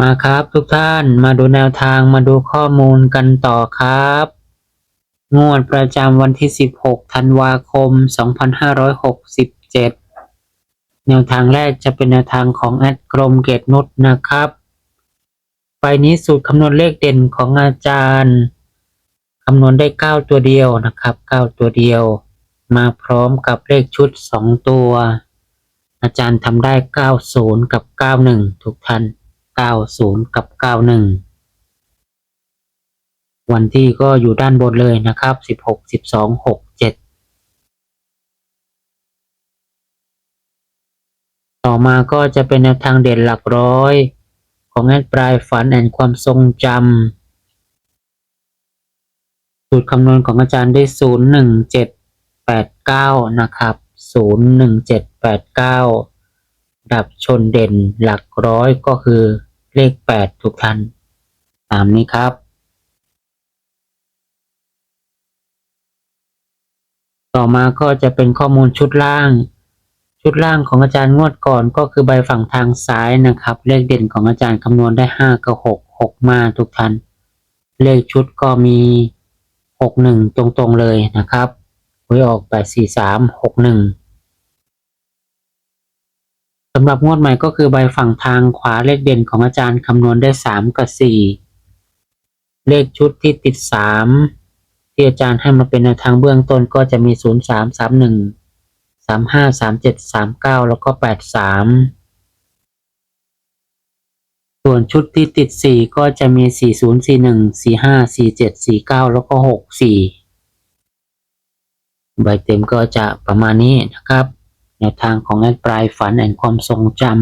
มาครับทุกท่านมาดูแนวทางมาดูข้อมูลกันต่อครับ งวดประจำวันที่ 16 ธันวาคม 2567 แนวทางแรกจะเป็นแนวทางของแอดกรมเกตนุชนะครับ ไปนี้สูตรคำนวณเลขเด่นของอาจารย์คำนวณได้ 9 ตัวเดียวนะครับ 9 ตัวเดียว มาพร้อมกับเลขชุด 2 ตัว อาจารย์ทำได้ 90 กับ 91 ทุกท่าน 90กับ91วันที่ก็อยู่ด้านบนเลยนะครับ16 12 6 7ต่อมาก็จะเป็นแนวทางเด่นหลักร้อย ของแอดปลายฝันแอนความทรงจำสูตรคำนวณของอาจารย์ได้01789นะครับ01789ดั ดับชนเด่นหลักร้อยก็คือเลข 8 ทุกท่านตามนี้ครับ ต่อมาก็จะเป็นข้อมูลชุดล่าง ชุดล่างของอาจารย์งวดก่อนก็คือใบฝั่งทางซ้ายนะครับ เลขเด่นของอาจารย์คำนวณได้ห้ากับหกหกมาทุกท่านเลขชุดก็มีหกหนึ่งตรงๆเลยนะครับหวยออกแปดสี่ สำหรับงวดใหม่ก็คือใบฝั่งทางขวาเลขเด่นของอาจารย์คำนวณได้สามกับสี่เลขชุดที่ติดสามที่อาจารย์ให้มาเป็นแนวทางเบื้องต้นก็จะมีศูนย์สามสามหนึ่งสามห้าสามเจ็ดสามเก้าแล้วก็แปดสามส่วนชุดที่ติดสี่ก็จะมีสี่ศูนย์สี่หนึ่งสี่ห้าสี่เจ็ดสี่เก้าแล้วก็หกสี่ใบเต็มก็จะประมาณนี้นะครับ แนวทางของแอดปลายฝันแห่งความทรงจำ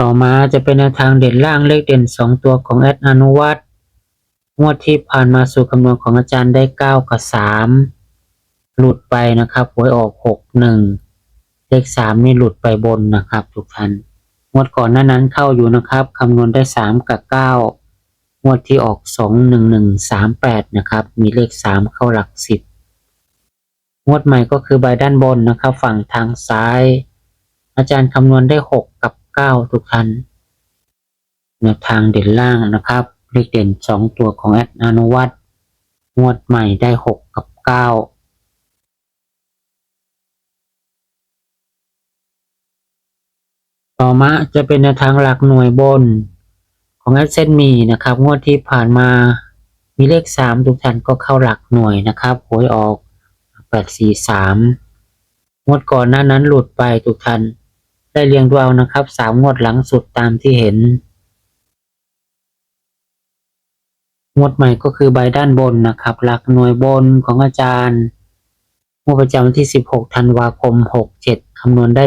ต่อมาจะเป็นแนวทางเด่นล่างเลขเด่นสองตัวของแอดอนุวัตงวดที่ผ่านมาสู่คำนวณของอาจารย์ได้เก้ากับสามหลุดไปนะครับหวยออกหกหนึ่งเลขสามนี่หลุดไปบนนะครับทุกท่านงวดก่อนหน้านั้นเข้าอยู่นะครับคำนวณได้สามกับเก้า งวดที่ออกสองหนึ่งหนึ่งสามแปดนะครับ มีเลขสามเข้าหลักสิบงวดใหม่ก็คือใบด้านบนนะครับ ฝั่งทางซ้าย อาจารย์คำนวณได้หกกับเก้าทุกท่านแนวทางเด่นล่างนะครับ เลขเด่นสองตัวของแอดอนุวัตงวดใหม่ได้หกกับเก้าต่อมาจะเป็นแนวทางหลักหน่วยบน ของแอดเซนมีนะครับ งวดที่ผ่านมามีเลขสามทุกท่านก็เข้าหลักหน่วยนะครับหวยออกแปดสี่สามงวดก่อนหน้านั้นหลุดไปทุกท่านได้เรียงดูเอานะครับสามงวดหลังสุดตามที่เห็น งวดใหม่ก็คือใบด้านบนนะครับ หลักหน่วยบนของอาจารย์งวดประจำวันที่ 16 ธันวาคม 67 คำนวณได้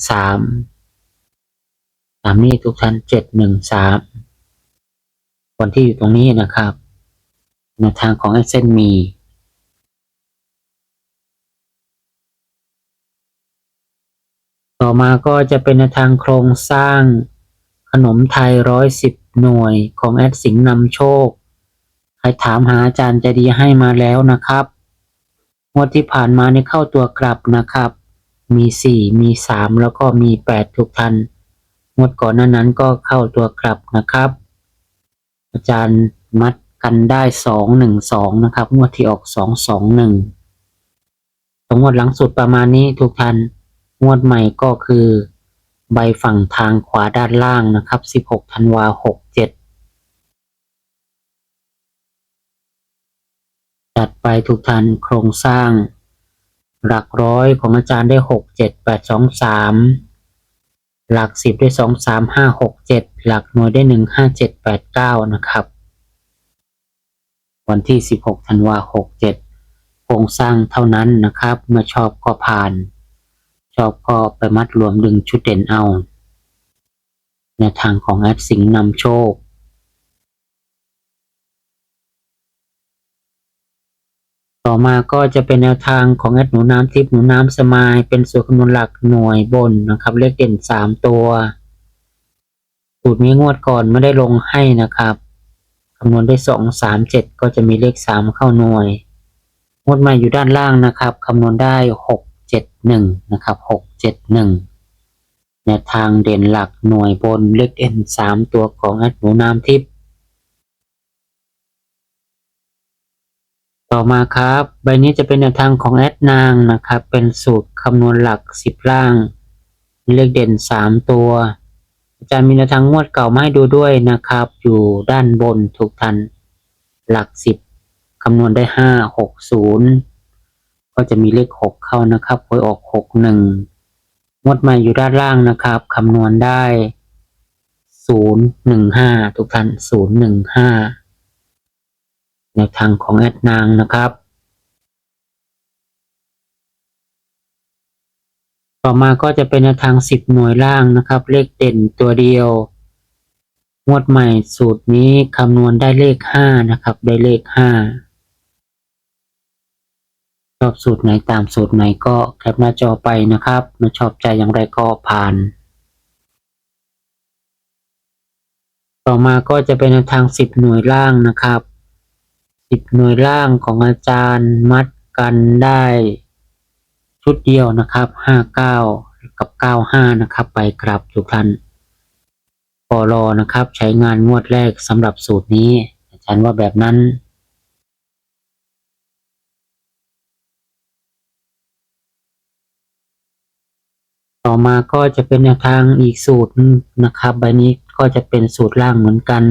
713 ตามนี้ทุกท่าน713วันที่อยู่ตรงนี้นะครับแนวทางของไอเส้นมีต่อมาก็จะเป็นแนวทางโครงสร้างขนมไทยร้อยสิบหน่วยของแอดสิงห์นำโชค ใครถามหาอาจารย์จะดีให้มาแล้วนะครับงวดที่ผ่านมาในเข้าตัวกลับนะครับ มีสี่มีสามแล้วก็มีแปดทุกท่าน งวดก่อนหน้านั้นก็เข้าตัวกลับนะครับ อาจารย์มัดกันได้สองหนึ่งสองนะครับ งวดที่ออกสองสองหนึ่งสงวดหลังสุดประมาณนี้ทุกท่านงวดใหม่ก็คือ ใบฝั่งทางขวาด้านล่างนะครับ16ธันวา67จัดไปทุกท่านโครงสร้าง หลักร้อยของอาจารย์ได้6 7 8 2 3 หลักสิบได้สองสามห้าหกเจ็ดหลักหน่วยได้หนึ่งห้าเจ็ดแปดเก้านะครับ วันที่สิบหกธันวาหกเจ็ดโครงสร้างเท่านั้นนะครับ เมื่อชอบก็ผ่าน ชอบก็ไปมัดรวมดึงชุดเด่นเอาในทางของแอดสิงห์นำโชค ต่อมาก็จะเป็นแนวทางของแอดหนูน้ำทิพย์หนูน้ำสมายเป็นส่วนคำนวณหลักหน่วยบนนะครับเลขเด่นสามตัว สูตรนี้งวดก่อนไม่ได้ลงให้นะครับคำนวณได้สองสามเจ็ดก็จะมีเลขสามเข้าหน่วย งวดใหม่อยู่ด้านล่างนะครับคำนวณได้หกเจ็ดหนึ่งนะครับหกเจ็ดหนึ่งแนวทางเด่นหลักหน่วยบนเลขเด่นสามตัวของแอดหนูน้ำทิพย์ ต่อมาครับ ใบนี้จะเป็นแนวทางของแอดนางนะครับ เป็นสูตรคำนวณหลักสิบล่าง มีเลขเด่นสามตัว อาจารย์มีแนวทางงวดเก่ามาให้ดูด้วยนะครับ อยู่ด้านบนทุกทัน หลักสิบคำนวณได้ห้าหกศูนย์ก็จะมีเลขหกเข้านะครับหวยออกหกหนึ่งงวดใหม่อยู่ด้านล่างนะครับคำนวณได้ศูนย์หนึ่งห้าทุกท่านศูนย์หนึ่งห้า แนวทางของแอดนางนะครับ ต่อมาก็จะเป็นแนวทางสิบหน่วยล่างนะครับ เลขเด่นตัวเดียว งวดใหม่สูตรนี้คำนวณได้เลขห้านะครับ ได้เลขห้าชอบสูตรไหนตามสูตรไหนก็แคปหน้าจอไปนะครับไม่ชอบใจอย่างไรก็ผ่านต่อมาก็จะเป็นแนวทางสิบหน่วยล่างนะครับ สิบหน่วยล่างของอาจารย์มัดกันได้ ชุดเดียวนะครับห้าเก้ากับเก้าห้านะครับ ไปกลับทุกท่านปอรอนะครับ ใช้งานงวดแรกสำหรับสูตรนี้ อาจารย์ว่าแบบนั้นต่อมาก็จะเป็นแนวทางอีกสูตรนะครับ ใบนี้ก็จะเป็นสูตรล่างเหมือนกัน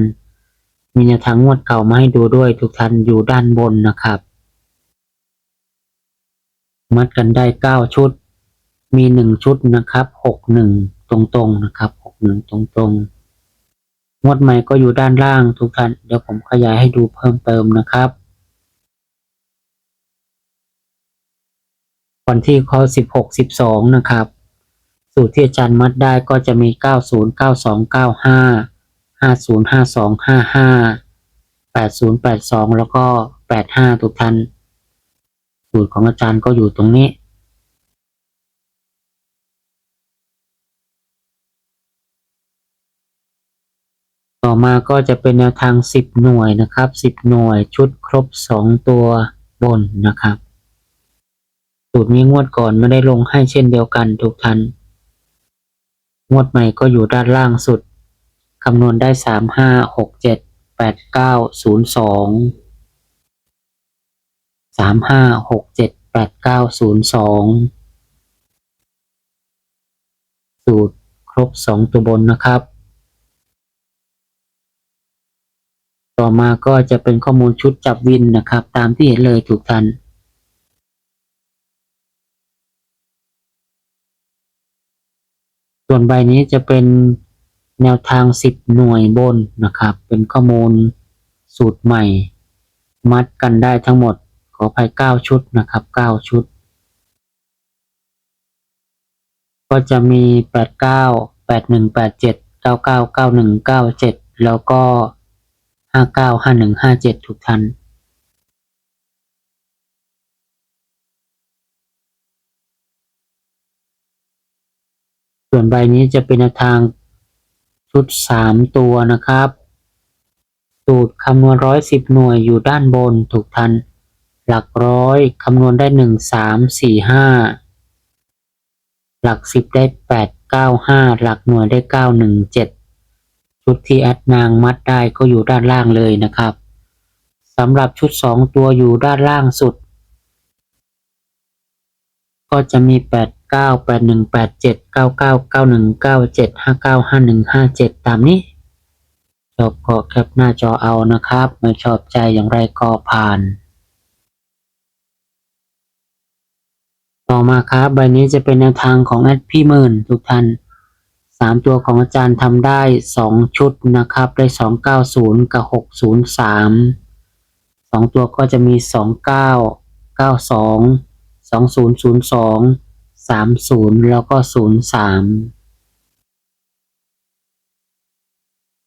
มีแนวทางงวดเก่ามาให้ดูด้วยทุกท่านอยู่ด้านบนนะครับ มัดกันได้เก้าชุด มีหนึ่งชุดนะครับหกหนึ่งตรงๆนะครับหกหนึ่งตรงๆงวดใหม่ก็อยู่ด้านล่างทุกท่าน เดี๋ยวผมขยายให้ดูเพิ่มเติมนะครับวันที่ข้อสิบหกสิบสองนะครับ สูตรที่อาจารย์มัดได้ก็จะมีเก้าศูนย์เก้าสองเก้าห้า ห้าศูนย์ห้าสองห้าห้าแปดศูนย์แปดสองแล้วก็แปดห้าทุกท่านสูตรของอาจารย์ก็อยู่ตรงนี้ ต่อมาก็จะเป็นแนวทางสิบหน่วยนะครับสิบหน่วยชุดครบสองตัวบนนะครับ สูตรนี้งวดก่อนไม่ได้ลงให้เช่นเดียวกันทุกท่านงวดใหม่ก็อยู่ด้านล่างสุด คำนวณได้สามห้าหกเจ็ดแปดเก้าศูนย์สองสามห้าหกเจ็ดแปดเก้าศูนย์สองสูตรครบสองตัวบนนะครับ ต่อมาก็จะเป็นข้อมูลชุดจับวินนะครับ ตามที่เห็นเลยถูกท่านส่วนใบนี้จะเป็น แนวทาง 10 หน่วยบนนะครับ เป็นข้อมูลสูตรใหม่ มัดกันได้ทั้งหมดขออภัย9ชุดนะครับ 9 ชุด ก็จะมี 89 81 87 99 91 97 แล้วก็ 59 51 57 ทุกท่านส่วนใบนี้จะเป็นแนวทาง ชุดสามตัวนะครับ สูตรคำนวณร้อยสิบหน่วยอยู่ด้านบนถูกทัน หลักร้อยคำนวณได้หนึ่งสามสี่ห้าหลักสิบได้แปดเก้าห้าหลักหน่วยได้เก้าหนึ่งเจ็ดชุดที่แอดนางมัดได้ก็อยู่ด้านล่างเลยนะครับสำหรับชุดสองตัวอยู่ด้านล่างสุด ก็จะมีแปด เก้าแปดหนึ่งแปดเจ็ดเก้าเก้าเก้าหนึ่งเก้าเจ็ดห้าเก้าห้าหนึ่งห้าเจ็ดตามนี้ชอบก็แคปหน้าจอเอานะครับ ไม่ชอบใจอย่างไรก็ผ่าน ต่อมาครับใบนี้จะเป็นแนวทางของแอดพี่หมื่นทุกท่านสามตัวของอาจารย์ทำได้สองชุดนะครับ ได้สองเก้าศูนย์กับหกศูนย์สามสองตัวก็จะมีสองเก้าเก้าสองสองศูนย์ศูนย์สอง สามศูนย์แล้วก็ศูนย์สาม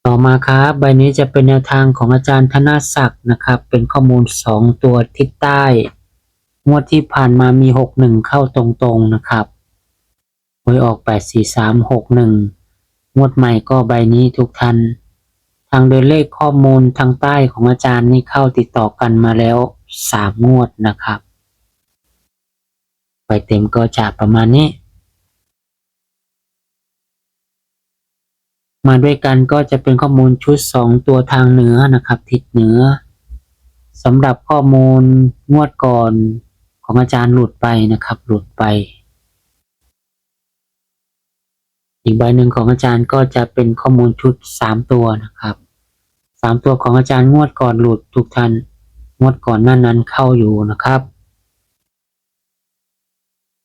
ต่อมาครับใบนี้จะเป็นแนวทางของอาจารย์ธนศักดิ์นะครับ เป็นข้อมูลสองตัวทิศใต้ งวดที่ผ่านมามีหกหนึ่งเข้าตรงๆนะครับหวยออกแปดสี่สามหกหนึ่งงวดใหม่ก็ใบนี้ทุกท่านทางเดินเลขข้อมูลทางใต้ของอาจารย์นี่เข้าติดต่อกันมาแล้วสามงวดนะครับ ไปเต็มก็จะประมาณนี้ มาด้วยกันก็จะเป็นข้อมูลชุดสองตัวทางเหนือนะครับ ทิศเหนือสำหรับข้อมูลงวดก่อนของอาจารย์หลุดไปนะครับ หลุดไป อีกใบหนึ่งของอาจารย์ก็จะเป็นข้อมูลชุดสามตัวนะครับสามตัวของอาจารย์งวดก่อนหลุดทุกท่านงวดก่อนหนั้นนั้นเข้าอยู่นะครับ